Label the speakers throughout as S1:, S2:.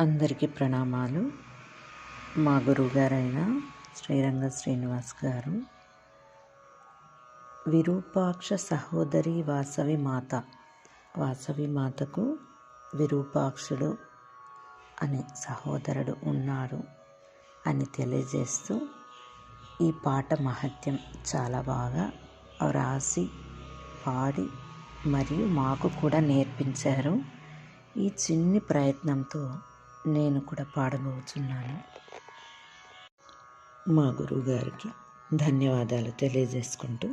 S1: అందరికీ ప్రణామాలు. మా గురువుగారైన శ్రీరంగ శ్రీనివాస్ గారు. విరూపాక్ష సహోదరి వాసవి మాత. వాసవి మాతకు విరూపాక్షుడు అనే సహోదరుడు ఉన్నాడు అని తెలియజేస్తూ ఈ పాట మహత్యం చాలా బాగా వ్రాసి పాడి మరియు మాకు కూడా నేర్పించారు. ఈ చిన్ని ప్రయత్నంతో నేను కూడా పాడబోతున్నాను. మా గురువుగారికి ధన్యవాదాలు తెలియజేసుకుంటూ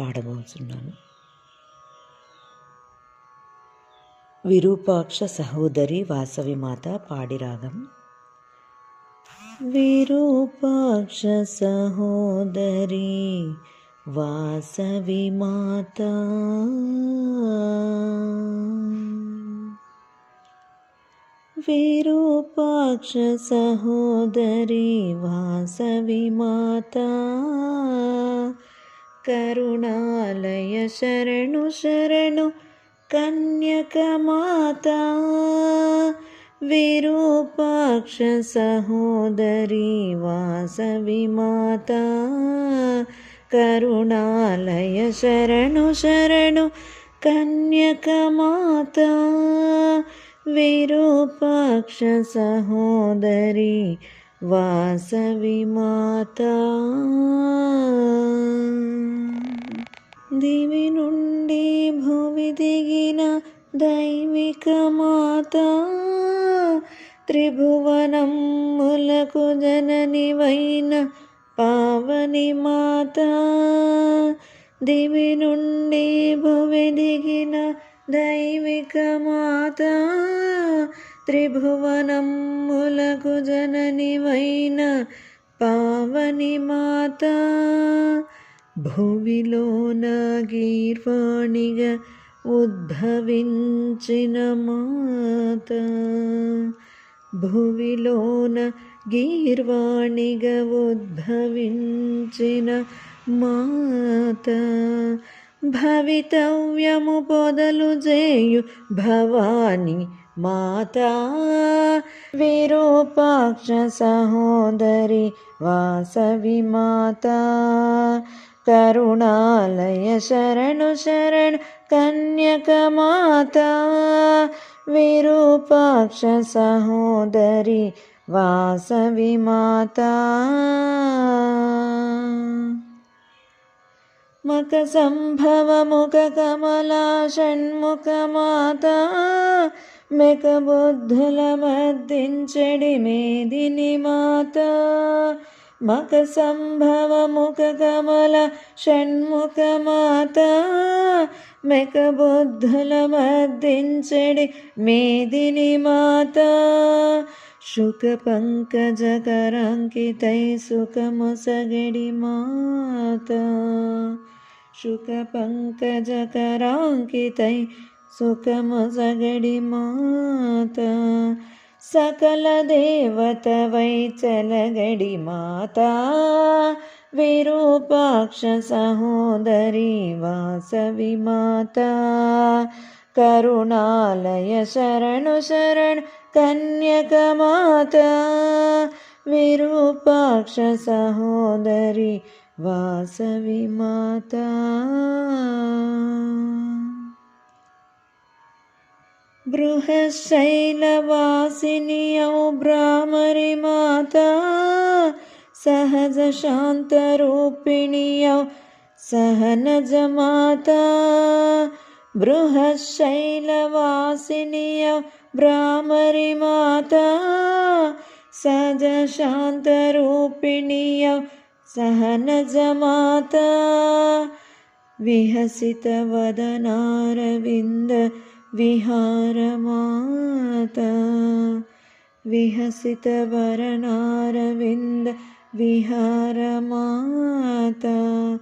S1: పాడబోతున్నాను. విరూపాక్ష సహోదరి వాసవి మాత పాడిరాగం విరూపాక్ష సహోదరి వాసవి विरूपाक्षसहोदरी वासवि माता करुणालय शरणु शरणु कन्यकमाता। विरूपाक्षसहोदरी वासवि माता करुणालय शरणु शरणु कन्यकमाता। విరూపాక్ష సహోదరి వాసవి మాత. దివి నుండి భువి దిగిన దైవిక మాత. త్రిభువనములకు జననివైన పావని మాత. దివి నుండి భువి దిగిన దైవిక మాత త్రిభువనములకు జననివైన పావని మాత భువిలోన గీర్వాణిగా ఉద్భవించిన మాత భువిలోన గీర్వాణిగా ఉద్భవించిన మాత భవితవ్యము పొదలు చేయు భవాని మాత విరూపాక్ష సహోదరి వాసవి మాత కరుణాలయ శరణు శరణు కన్యక మాత విరూపాక్ష సహోదరి వాసవి మాత మక సంభవముఖ కమలా షణ్ముఖ మాత మెక బుద్ధుల మద్దించడి మేదిని మాత మక సంభవ ముఖ కమల షణ్ముఖ మాత మెక బుద్ధుల మద్దించడి మేదిని మాత శుక పంకజ కరంకితై సుఖముసగడి మాత शुकपङ्कजकराङ्कितै कराङ्कितै सकलदेवत माता सकलदेव तवै वासवि माता करुणालय शरणु शरण कन्यकमाता। विरूपाक्षसहोदरी वासवि माता। बृहशैलवासिनी भ्रामरि माता। सहज सहनजमाता। सहनज माता भ्रामरि माता। सहजशान्तरूपिणीयौ सहनजमाता विहसितवदनारविन्द विहारमाता वदनारविन्द विहार माता। विहसितवरनारविन्द विहार माता।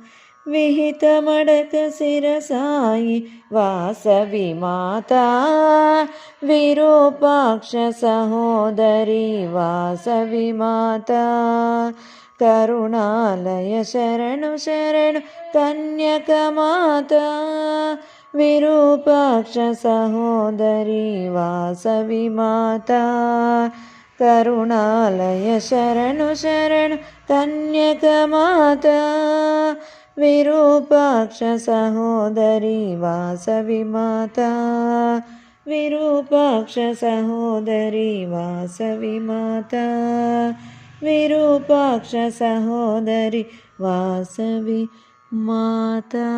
S1: विहितमडकसिरसाई वासवि माता। विरूपाक्षसहोदरी वासवि माता। కరుణాలయ శరణు శరణు కన్యకమాత విరూపాక్ష సహోదరి వాసవి మాత. కరుణాలయ శరణు శరణు కన్యకమాత విరూపాక్ష సహోదరి వాసవి మాత. విరూపాక్ష సహోదరి వాసవి మాత. विरूपाक्ष सहोदरी वासवि माता।